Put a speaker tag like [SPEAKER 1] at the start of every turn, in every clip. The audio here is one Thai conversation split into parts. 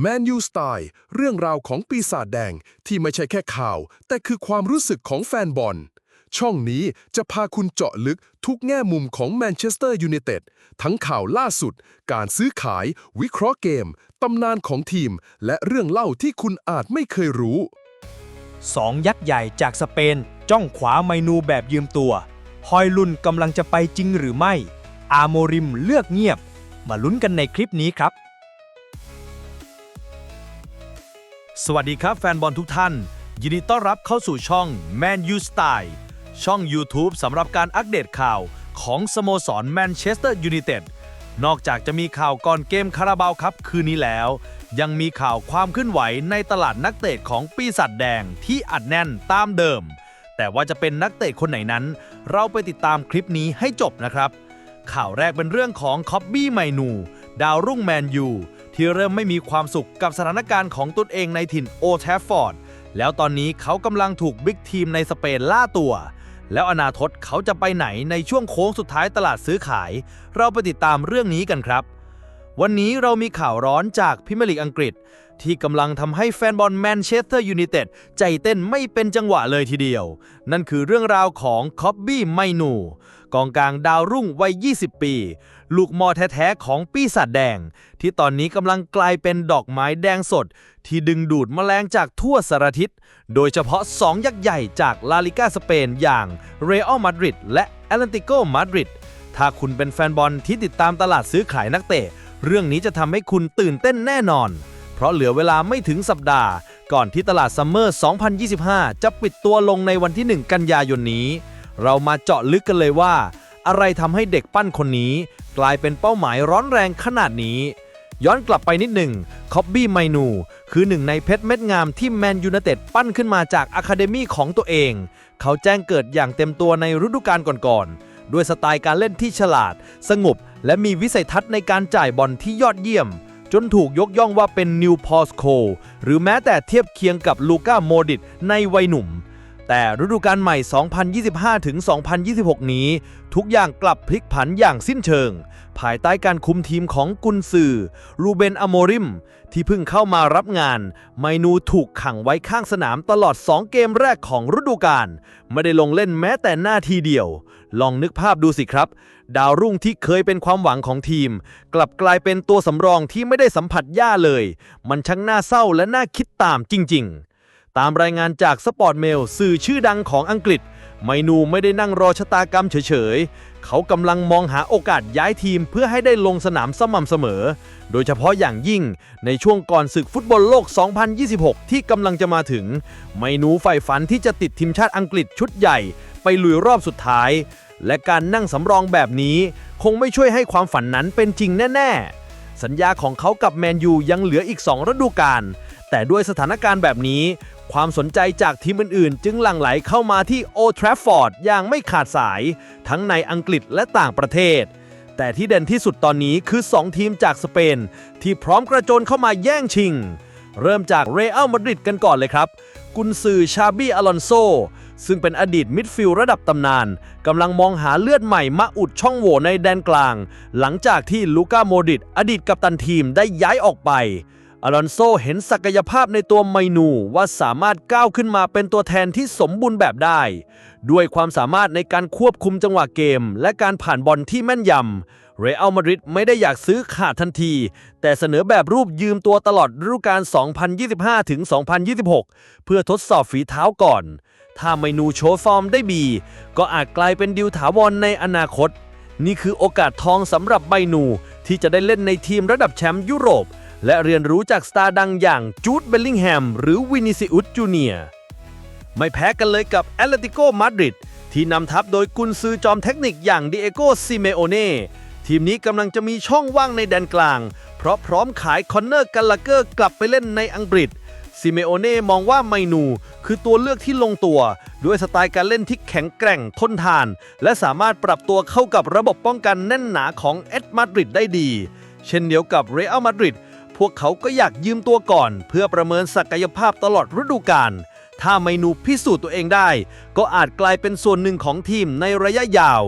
[SPEAKER 1] แมนยูสไตล์เรื่องราวของปีศาจแดงที่ไม่ใช่แค่ข่าว แต่คือความรู้สึกของแฟนบอล ช่องนี้จะพาคุณเจาะลึกทุกแง่มุมของแมนเชสเตอร์ยูไนเต็ดทั้งข่าวล่าสุด การซื้อขาย วิเคราะห์เกม ตำนานของทีม และเรื่องเล่าที่คุณอาจไม่เคยรู้
[SPEAKER 2] สองยักษ์ใหญ่จากสเปน จ้องขวาไมนูแบบยืมตัวฮอยลุนกำลังจะไปจริงหรือไม่ อาโมริมเลือกเงียบ มาลุ้นกันในคลิปนี้ครับ สวัสดีครับแฟนบอลทุกท่าน ยินดีต้อนรับเข้าสู่ช่อง Man U Style ช่อง YouTube สำหรับการอัปเดตข่าวของสโมสรแมนเชสเตอร์ยูไนเต็ดนอกจากจะมีข่าวก่อนเกมคาราบาวครับคืนนี้แล้ว ยังมีข่าวความเคลื่อนไหวในตลาดนักเตะของปีศาจแดงที่อัดแน่นตามเดิม แต่ว่าจะเป็นนักเตะคนไหนนั้น เราไปติดตามคลิปนี้ให้จบนะครับ ข่าวแรกเป็นเรื่องของคอบบี้ไมนู ดาวรุ่งแมนยู ที่เริ่มไม่มีความสุขกับสถานการณ์ของตนเองในถิ่นโอแทฟฟอร์ด แล้วตอนนี้เขากำลังถูกบิ๊กทีมในสเปนล่าตัว แล้วอนาคตเขาจะไปไหนในช่วงโค้งสุดท้ายตลาดซื้อขาย เราไปติดตามเรื่องนี้กันครับ วันนี้เรามีข่าวร้อนจากพิมลิกอังกฤษ ที่กำลังทำให้แฟนบอลแมนเชสเตอร์ยูไนเต็ดใจเต้นไม่เป็นจังหวะเลยทีเดียว นั่นคือเรื่องราวของคอบบี้ไมนูกองกลางดาวรุ่งวัย 20 ปี ลูกมอแท้ๆของปีศาจแดง ที่ตอนนี้กำลังกลายเป็นดอกไม้แดงสด ที่ดึงดูดแมลงจากทั่วสารทิศ โดยเฉพาะ 2 ยักษ์ใหญ่จากลาลิกาสเปนอย่างเรอัลมาดริดและแอตเลติโกมาดริดถ้าคุณเป็นแฟนบอลที่ติดตามตลาดซื้อขายนักเตะ เรื่องนี้จะทำให้คุณตื่นเต้นแน่นอน เพราะเหลือเวลาไม่ถึงสัปดาห์ ก่อนที่ตลาดซัมเมอร์ 2025 จะปิดตัวลงในวันที่ 1 กันยายนนี้ เรามาเจาะลึกกันเลยว่า อะไรทำให้เด็กปั้นคนนี้ กลายเป็นเป้าหมายร้อนแรงขนาดนี้ ย้อนกลับไปนิดหนึ่งคอบบี้ไมนู คือหนึ่งในเพชรเม็ดงามที่แมนยูไนเต็ดปั้นขึ้นมาจากอะคาเดมี่ของตัวเอง เขาแจ้งเกิดอย่างเต็มตัวในฤดูกาลก่อนๆด้วยสไตล์การเล่นที่ฉลาด สงบและมีวิสัยทัศน์ในการจ่ายบอลที่ยอดเยี่ยม จนถูกยกย่องว่าเป็นนิวพอสโคหรือแม้แต่เทียบเคียงกับลูก้าโมดิตในวัยหนุ่ม แต่ฤดูกาลใหม่ 2025 ถึง 2026 นี้ ทุกอย่างกลับพลิกผันอย่างสิ้นเชิง ภายใต้การคุมทีมของกุนซือรูเบนอโมริม ที่เพิ่งเข้ามารับงาน ไมนูถูกขังไว้ข้างสนามตลอด 2 เกมแรกของฤดูกาลไม่ได้ลงเล่นแม้แต่หน้าทีเดียว ลองนึกภาพดูสิครับ ดาวรุ่งที่เคยเป็นความหวังของทีม กลับกลายเป็นตัวสำรองที่ไม่ได้สัมผัสย่าเลย มันช่างน่าเศร้าและน่าคิดตามจริง ๆ ตามรายงานจากสปอร์ตเมลสื่อชื่อดังของอังกฤษ ไมนูไม่ได้นั่งรอชะตากรรมเฉยๆ เขากำลังมองหาโอกาสย้ายทีมเพื่อให้ได้ลงสนามสม่ำเสมอ โดยเฉพาะอย่างยิ่งในช่วงก่อนศึกฟุตบอลโลก 2026 ที่กำลังจะมาถึง ไมนูใฝ่ฝันที่จะติดทีมชาติอังกฤษชุดใหญ่ ไปลุยรอบสุดท้าย และการนั่งสำรองแบบนี้ คงไม่ช่วยให้ความฝันนั้นเป็นจริงแน่ๆ สัญญาของเขากับแมนยูยังเหลืออีก 2 ฤดูกาลแต่ด้วยสถานการณ์แบบนี้ ความสนใจจากทีมอื่นๆ จึงหลั่งไหลเข้ามาที่โอทราฟฟอร์ดอย่างไม่ขาดสาย ทั้งในอังกฤษและต่างประเทศ แต่ที่เด่นที่สุดตอนนี้คือ 2 ทีมจากสเปน ที่พร้อมกระโจนเข้ามาแย่งชิง เริ่มจากเรอัลมาดริดกันก่อนเลยครับ กุนซือชาบี้อลอนโซ ซึ่งเป็นอดีตมิดฟิลด์ระดับตำนานกำลังมองหาเลือดใหม่มาอุดช่องโหว่ในแดนกลาง หลังจากที่ลูก้าโมดริดอดีตกัปตันทีมได้ย้ายออกไป อลอนโซเห็นศักยภาพในตัวไมนูว่าสามารถก้าวขึ้นมาเป็นตัวแทนที่สมบูรณ์แบบได้ ด้วยความสามารถในการควบคุมจังหวะเกม และการผ่านบอลที่แม่นยำเรอัลมาดริดไม่ได้อยากซื้อขาดทันที แต่เสนอแบบรูปยืมตัวตลอดฤดูกาล 2025-2026 เพื่อทดสอบฝีเท้าก่อน ถ้าไมนูโชว์ฟอร์มได้ดีก็อาจกลายเป็นดิวถาวรในอนาคต นี่คือโอกาสทองสำหรับไมนูที่จะได้เล่นในทีมระดับแชมป์ยุโรป และเรียนรู้จากสตาร์ดังอย่างจูดเบลลิงแฮมหรือวินิซิอุสจูเนียไม่แพ้กันเลยกับแอตเลติโกมาดริดที่นำทัพโดยกุนซือจอมเทคนิคอย่างดิเอโกซิเมโอเน่ทีมนี้กำลังจะมีช่องว่างในแดนกลาง เพราะพร้อมขายคอนเนอร์กัลลาเกอร์กลับไปเล่นในอังกฤษซิเมโอเน่มองว่าไมนู คือตัวเลือกที่ลงตัว ด้วยสไตล์การเล่นที่แข็งแกร่งทนทาน และสามารถปรับตัวเข้ากับระบบป้องกันแน่นหนาของเอ็ดมาดริดได้ดี เช่นเดียวกับเรอัลมาดริด พวกเขาก็อยากยืมตัวก่อน เพื่อประเมินศักยภาพตลอดฤดูกาลถ้าไมนูพิสูจน์ตัวเองได้ ก็อาจกลายเป็นส่วนหนึ่งของทีมในระยะยาว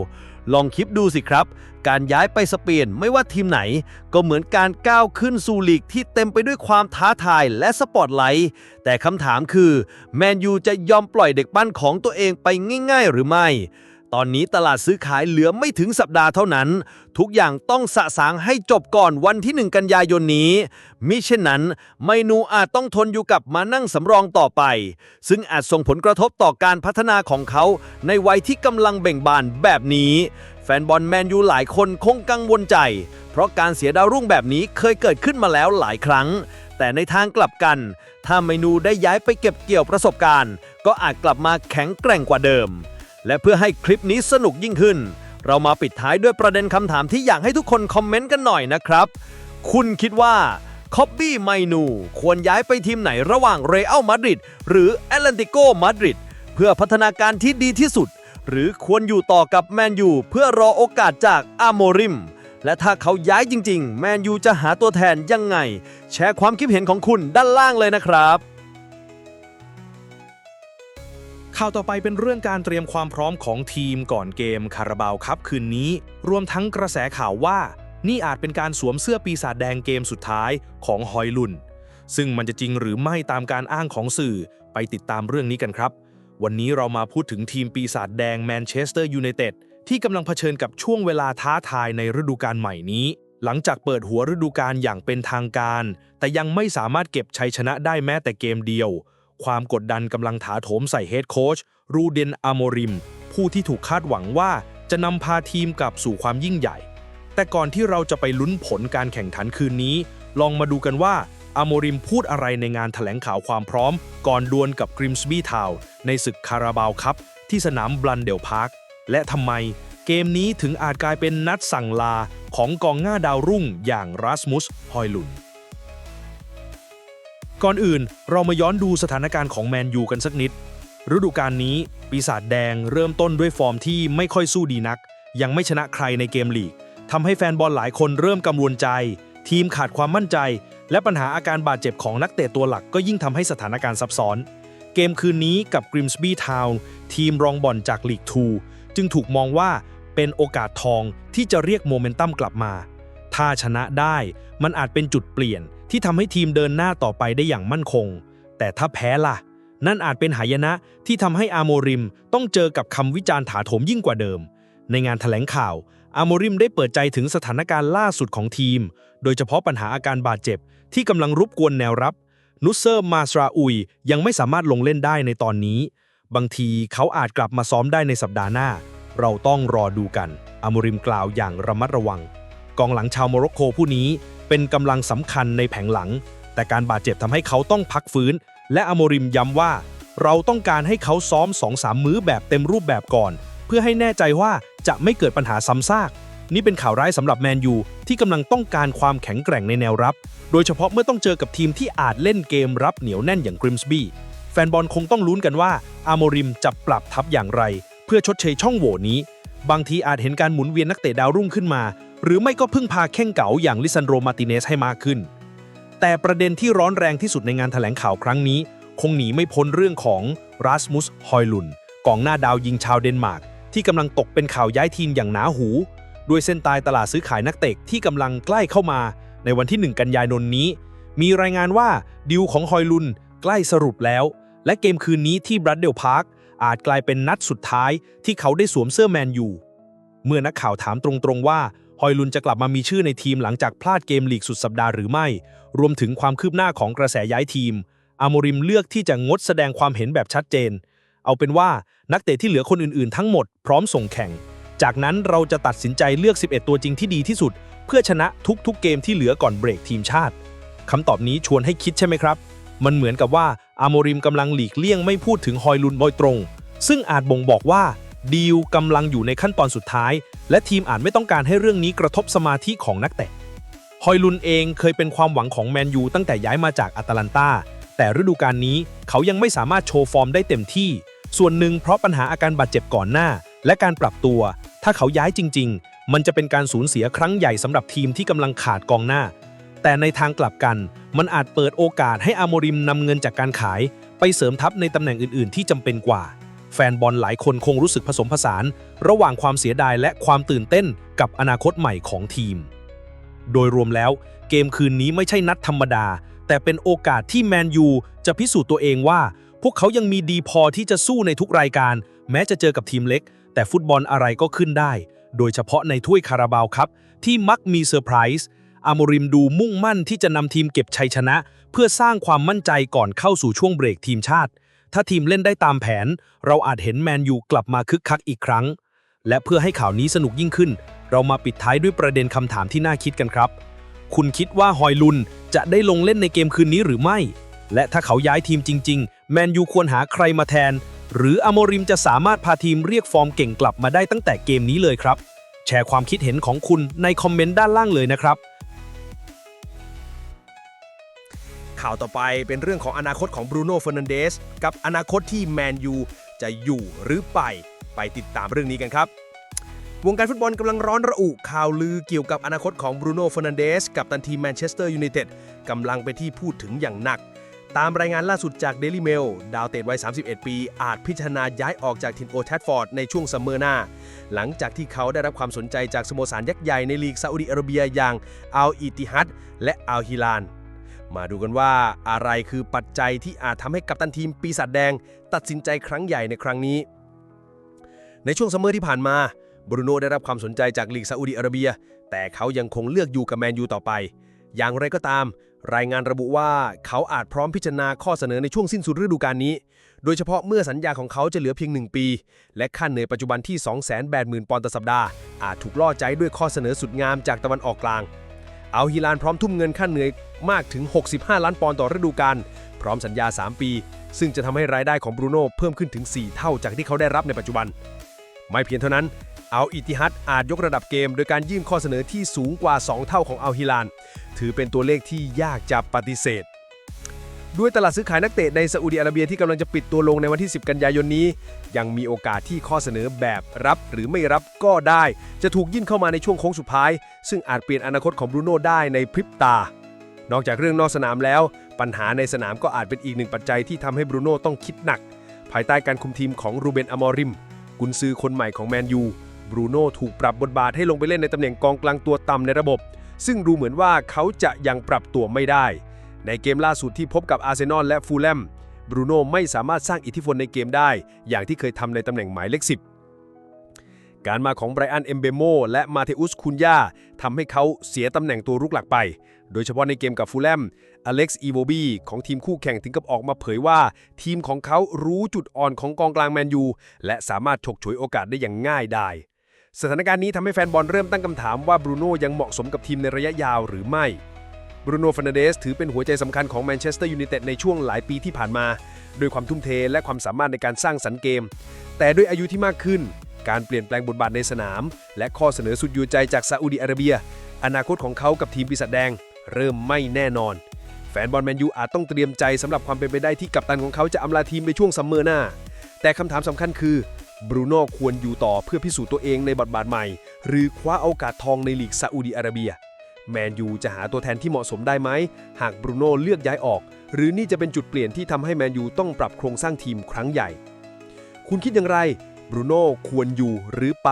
[SPEAKER 2] ลองคิดดูสิครับ การย้ายไปสเปนไม่ว่าทีมไหน ก็เหมือนการก้าวขึ้นสู่ลีกที่เต็มไปด้วยความท้าทายและสปอตไลท์ แต่คำถามคือ แมนยูจะยอมปล่อยเด็กปั้นของตัวเองไปง่าย ๆ หรือไม่ ตอนนี้ตลาดซื้อขายเหลือไม่ถึงสัปดาห์เท่านั้น ทุกอย่างต้องสะสางให้จบก่อนวันที่ 1 กันยายนนี้ มิเช่นนั้น เมนูอาจต้องทนอยู่กับมานั่งสำรองต่อไป ซึ่งอาจส่งผลกระทบต่อการพัฒนาของเขาในวัยที่กำลังเบ่งบานแบบนี้ แฟนบอลแมนยูหลายคนคงกังวลใจ เพราะการเสียดาวรุ่งแบบนี้เคยเกิดขึ้นมาแล้วหลายครั้งแต่ในทางกลับกัน ถ้าเมนูได้ย้ายไปเก็บเกี่ยวประสบการณ์ ก็อาจกลับมาแข็งแกร่งกว่าเดิม และเพื่อให้คลิปนี้สนุกยิ่งขึ้น เรามาปิดท้ายด้วยประเด็นคำถามที่อยากให้ทุกคนคอมเมนต์กันหน่อยนะครับ คุณคิดว่าคอบบี้ไมนู ควรย้ายไปทีมไหนระหว่างเรอัลมาดริดหรือแอตเลนติโกมาดริดเพื่อพัฒนาการที่ดีที่สุด หรือควรอยู่ต่อกับแมนยูเพื่อรอโอกาสจากอาโมริม และถ้าเขาย้ายจริง ๆ แมนยูจะหาตัวแทนยังไง แชร์ความคิดเห็นของคุณด้านล่างเลยนะครับ
[SPEAKER 3] ข่าวต่อไปเป็นเรื่องการเตรียมความพร้อมของทีมก่อนเกมคาราบาวครับคืนนี้ รวมทั้งกระแสข่าวว่า นี่อาจเป็นการสวมเสื้อปีศาจแดงเกมสุดท้ายของฮอยลุน ซึ่งมันจะจริงหรือไม่ตามการอ้างของสื่อไปติดตามเรื่องนี้กันครับ วันนี้เรามาพูดถึงทีมปีศาจแดงแมนเชสเตอร์ยูไนเต็ดที่กำลังเผชิญกับช่วงเวลาท้าทายในฤดูกาลใหม่นี้ หลังจากเปิดหัวฤดูกาลอย่างเป็นทางการ แต่ยังไม่สามารถเก็บชัยชนะได้แม้แต่เกมเดียว ความกดดันกำลังถาโถมใส่เฮดโค้ชรูเดนอโมริม ผู้ที่ถูกคาดหวังว่าจะนำพาทีมกลับสู่ความยิ่งใหญ่ แต่ก่อนที่เราจะไปลุ้นผลการแข่งขันคืนนี้ ลองมาดูกันว่าอโมริมพูดอะไรในงานแถลงข่าวความพร้อม ก่อนดวลกับกริมส์บีทาวในศึกคาราบาวครับที่สนามบลันเดลพาร์ค และทำไมเกมนี้ถึงอาจกลายเป็นนัดสั่งลาของกองหน้าดาวรุ่งอย่างรัสมุส ฮอยลุน ก่อนอื่นเรามาย้อนดูสถานการณ์ของแมนยูกันสักนิด ฤดูกาลนี้ ปีศาจแดงเริ่มต้นด้วยฟอร์มที่ไม่ค่อยสู้ดีนัก ยังไม่ชนะใครในเกมลีกทำให้แฟนบอลหลายคนเริ่มกังวลใจ ทีมขาดความมั่นใจ และปัญหาอาการบาดเจ็บของนักเตะตัวหลักก็ยิ่งทำให้สถานการณ์ซับซ้อน เกมคืนนี้กับกริมส์บีทาวน์ทีมรองบอลจากลีก2จึงถูกมองว่าเป็นโอกาสทองที่จะเรียกโมเมนตัมกลับมา ถ้าชนะได้มันอาจเป็นจุดเปลี่ยน ที่ทำให้ทีมเดินหน้าต่อไปได้อย่างมั่นคง แต่ถ้าแพ้ล่ะ นั่นอาจเป็นหายนะที่ทำให้อาโมริมต้องเจอกับคำวิจารณ์ถาโถมยิ่งกว่าเดิม ในงานแถลงข่าว อาโมริมได้เปิดใจถึงสถานการณ์ล่าสุดของทีม โดยเฉพาะปัญหาอาการบาดเจ็บ ที่กำลังรบกวนแนวรับ นุสเซอร์มาสราอุยยังไม่สามารถลงเล่นได้ในตอนนี้ บางทีเขาอาจกลับมาซ้อมได้ในสัปดาห์หน้า เราต้องรอดูกันอาโมริมกล่าวอย่างระมัดระวัง กองหลังชาวโมร็อกโกผู้นี้ เป็นกำลังสำคัญในแผงหลัง แต่การบาดเจ็บทำให้เขาต้องพักฟื้น และอโมริมย้ำว่า เราต้องการให้เขาซ้อม2-3มื้อแบบเต็มรูปแบบก่อน เพื่อให้แน่ใจว่าจะไม่เกิดปัญหาซ้ำซากนี่เป็นข่าวร้ายสำหรับแมนยูที่กำลังต้องการความแข็งแกร่งในแนวรับ โดยเฉพาะเมื่อต้องเจอกับทีมที่อาจเล่นเกมรับเหนียวแน่นอย่างกริมสบี้แฟนบอลคงต้องลุ้นกันว่าอาโมริมจะปรับทัพอย่างไร เพื่อชดเชยช่องโหว่นี้ บางทีอาจเห็นการหมุนเวียนนักเตะดาวรุ่งขึ้นมา หรือไม่ก็พึ่งพาแข้งเก๋าอย่างลิซันโดมาติเนสให้มากขึ้น แต่ประเด็นที่ร้อนแรงที่สุดในงานแถลงข่าวครั้งนี้ คงหนีไม่พ้นเรื่องของรัสมุสฮอยลุนกองหน้าดาวยิงชาวเดนมาร์กที่กำลังตกเป็นข่าวย้ายทีมอย่างหนาหู ด้วยเส้นตายตลาดซื้อขายนักเตะที่กำลังใกล้เข้ามา ในวันที่ 1 กันยายนนี้ มีรายงานว่าดิวของฮอยลุนใกล้สรุปแล้ว และเกมคืนนี้ที่บรัดเดลพาร์คอาจกลายเป็นนัดสุดท้ายที่เขาได้สวมเสื้อแมนยูเมื่อนักข่าวถามตรงๆว่า ฮอยลุนจะกลับมามีชื่อในทีมหลังจากพลาดเกมลีกสุดสัปดาห์หรือไม่ รวมถึงความคืบหน้าของกระแสย้ายทีม อาโมริมเลือกที่จะงดแสดงความเห็นแบบชัดเจน เอาเป็นว่านักเตะที่เหลือคนอื่นๆ ทั้งหมดพร้อมส่งแข่ง จากนั้นเราจะตัดสินใจเลือก 11 ตัวจริงที่ดีที่สุด เพื่อชนะทุกๆ เกมที่เหลือก่อนเบรกทีมชาติคำตอบนี้ชวนให้คิดใช่ไหมครับ มันเหมือนกับว่าอาโมริมกำลังหลีกเลี่ยงไม่พูดถึงฮอยลุนโดยตรง ซึ่งอาจบ่งบอกว่า ดีลกำลังอยู่ในขั้นตอนสุดท้าย และทีมอาจไม่ต้องการให้เรื่องนี้กระทบสมาธิของนักเตะ ฮอยลุนเองเคยเป็นความหวังของแมนยูตั้งแต่ย้ายมาจากอาตาลันตาแต่ฤดูกาลนี้เขายังไม่สามารถโชว์ฟอร์มได้เต็มที่ ส่วนหนึ่งเพราะปัญหาอาการบาดเจ็บก่อนหน้า และการปรับตัว ถ้าเขาย้ายจริง ๆ มันจะเป็นการสูญเสียครั้งใหญ่สำหรับทีมที่กำลังขาดกองหน้า แต่ในทางกลับกัน มันอาจเปิดโอกาสให้อาโมริมนำเงินจากการขาย ไปเสริมทัพในตำแหน่งอื่น ๆ ที่จำเป็นกว่า แฟนบอลหลายคนคงรู้สึกผสมผสาน ระหว่างความเสียดายและความตื่นเต้นกับอนาคตใหม่ของทีม โดยรวมแล้ว เกมคืนนี้ไม่ใช่นัดธรรมดา แต่เป็นโอกาสที่แมนยูจะพิสูจน์ตัวเองว่า พวกเขายังมีดีพอที่จะสู้ในทุกรายการ แม้จะเจอกับทีมเล็ก แต่ฟุตบอลอะไรก็ขึ้นได้ โดยเฉพาะในถ้วยคาราบาวครับ ที่มักมีเซอร์ไพรส์อามริมดูมุ่งมั่นที่จะนำทีมเก็บชัยชนะ เพื่อสร้างความมั่นใจก่อนเข้าสู่ช่วงเบรกทีมชาติ ถ้าทีมเล่นได้ตามแผน เราอาจเห็นแมนยูกลับมาคึกคักอีกครั้ง และเพื่อให้ข่าวนี้สนุกยิ่งขึ้น เรามาปิดท้ายด้วยประเด็นคำถามที่น่าคิดกันครับ คุณคิดว่าฮอยลุนจะได้ลงเล่นในเกมคืนนี้หรือไม่ และถ้าเขาย้ายทีมจริง ๆ แมนยูควรหาใครมาแทน หรืออโมริมจะสามารถพาทีมเรียกฟอร์มเก่งกลับมาได้ตั้งแต่เกมนี้เลยครับ แชร์ความคิดเห็นของคุณในคอมเมนต์ด้านล่างเลยนะครับ
[SPEAKER 4] ข่าวต่อไปเป็นเรื่องของอนาคตของบรูโน่เฟอร์นันเดสกับอนาคตที่แมนยูจะอยู่หรือไป ไปติดตามเรื่องนี้กันครับ วงการฟุตบอลกำลังร้อนระอุข่าวลือเกี่ยวกับอนาคตของบรูโน่เฟอร์นันเดสกับตันทีแมนเชสเตอร์ยูไนเต็ดกำลังเป็นที่พูดถึงอย่างหนัก ตามรายงานล่าสุดจาก Daily Mail ดาวเตะวัย 31 ปี อาจพิจารณาย้ายออกจากถิ่นโอลด์แทฟฟอร์ดในช่วงซัมเมอร์หน้า หลังจากที่เขาได้รับความสนใจจากสโมสรยักษ์ใหญ่ในลีกซาอุดิอาระเบียอย่างอัลอิติฮัดและอัลฮิลาน มาดูกันว่าอะไรคือปัจจัยที่อาจทำให้กัปตันทีมปีศาจแดง ตัดสินใจครั้งใหญ่ในครั้งนี้ ในช่วงซัมเมอร์ที่ผ่านมาบรูโน่ได้รับความสนใจจากลีกซาอุดิอาระเบีย แต่เขายังคงเลือกอยู่กับแมนยูต่อไป อย่างไรก็ตาม รายงานระบุว่าเขาอาจพร้อมพิจารณาข้อเสนอในช่วงสิ้นสุดฤดูกาลนี้ โดยเฉพาะเมื่อสัญญาของเขาจะเหลือเพียง 1 ปี และค่าเหนื่อยปัจจุบันที่ 280,000 ปอนด์ต่อสัปดาห์อาจถูกล่อใจด้วยข้อเสนอสุดงามจากตะวันออกกลาง อัลฮิลานพร้อมทุ่มเงินค่าเหนื่อยมากถึง 65 ล้านปอนด์ต่อฤดูกาลพร้อมสัญญา 3 ปี ซึ่งจะทำให้รายได้ของบรูโน่เพิ่มขึ้นถึง 4 เท่าจากที่เขาได้รับในปัจจุบัน ไม่เพียงเท่านั้นอัลอิติฮัดอาจยกระดับเกม โดยการยื่นข้อเสนอที่สูงกว่า 2 เท่าของอัลฮิลาน ถือเป็นตัวเลขที่ยากจะปฏิเสธ ด้วยตลาดซื้อขายนักเตะในซาอุดิอาระเบียที่กำลังจะปิดตัวลงในวันที่ 10 กันยายนนี้ ยังมีโอกาสที่ข้อเสนอแบบรับหรือไม่รับก็ได้ จะถูกยื่นเข้ามาในช่วงโค้งสุดท้าย ซึ่งอาจเปลี่ยนอนาคตของบรูโน่ได้ในพริบตา นอกจากเรื่องนอกสนามแล้ว ปัญหาในสนามก็อาจเป็นอีกหนึ่งปัจจัยที่ทำให้บรูโน่ต้องคิดหนัก ภายใต้การคุมทีมของรูเบนอมอริม กุนซือคนใหม่ของแมนยูบรูโน่ถูกปรับบทบาทให้ลงไปเล่นในตำแหน่งกองกลางตัวต่ำในระบบ ซึ่งดูเหมือนว่าเขาจะยังปรับตัวไม่ได้ ในเกมล่าสุดที่พบกับอาร์เซนอลและฟูลแลมบรูโน่ไม่สามารถสร้างอิทธิพลในเกมได้ อย่างที่เคยทำในตำแหน่งหมายเลข10การมาของไบรอันเอมเบโมและมาเทอุสคุนยาทำให้เขาเสียตำแหน่งตัวรุกหลักไป โดยเฉพาะในเกมกับฟูลแลมอเล็กซ์อีโวบีของทีมคู่แข่งถึงกับออกมาเผยว่า ทีมของเขารู้จุดอ่อนของกองกลางแมนยูและสามารถฉกฉวยโอกาสได้อย่างง่ายดายสถานการณ์นี้ทำให้แฟนบอลเริ่มตั้งคำถามว่าบรูโน่ยังเหมาะสมกับทีมในระยะยาวหรือไม่ บรูโน่ฟ r นเดสถือเป็นหัวใจสำคัญของแมนเชสเตอร์ยูไนเต็ดในช่วงหลายปีที่ผ่านมา ด้วยความทุ่มเทและความสามารถในการสร้างสรรค์เกม แต่ด้วยอายุที่มากขึ้น การเปลี่ยนแปลงบทบาทในสนาม และข้อเสนอสุดยูใจจากซาอุดิอาระเบีย อนาคตของเขากับทีมปีศาจแดง เริ่มไม่แน่นอน แฟนบอลแมนยูอาจต้องเตรียมใจสำหรับความเป็นไปได้ที่กัปตันของเขาจะอำลาทีมในช่วงซัมเมอร์หน้า แต่คำถามสำคัญคือบรูโน่ควรอยู่ต่อเพื่อพิสูจน์ตัวเองในบทบาทใหม่ หรือคว้าโอกาสทองในลีกซาอุดิอาระเบีย แมนยูจะหาตัวแทนที่เหมาะสมได้ไหม หากบรูโน่เลือกย้ายออก หรือนี่จะเป็นจุดเปลี่ยนที่ทำให้แมนยูต้องปรับโครงสร้างทีมครั้งใหญ่ คุณคิดอย่างไร บรูโน่ควรอยู่หรือไป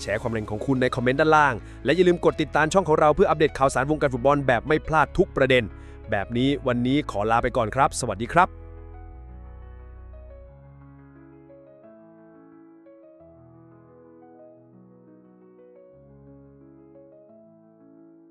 [SPEAKER 4] แชร์ความเห็นของคุณในคอมเมนต์ด้านล่าง และอย่าลืมกดติดตามช่องของเราเพื่ออัปเดตข่าวสารวงการฟุตบอลแบบไม่พลาดทุกประเด็น แบบนี้วันนี้ขอลาไปก่อนครับ สวัสดีครับ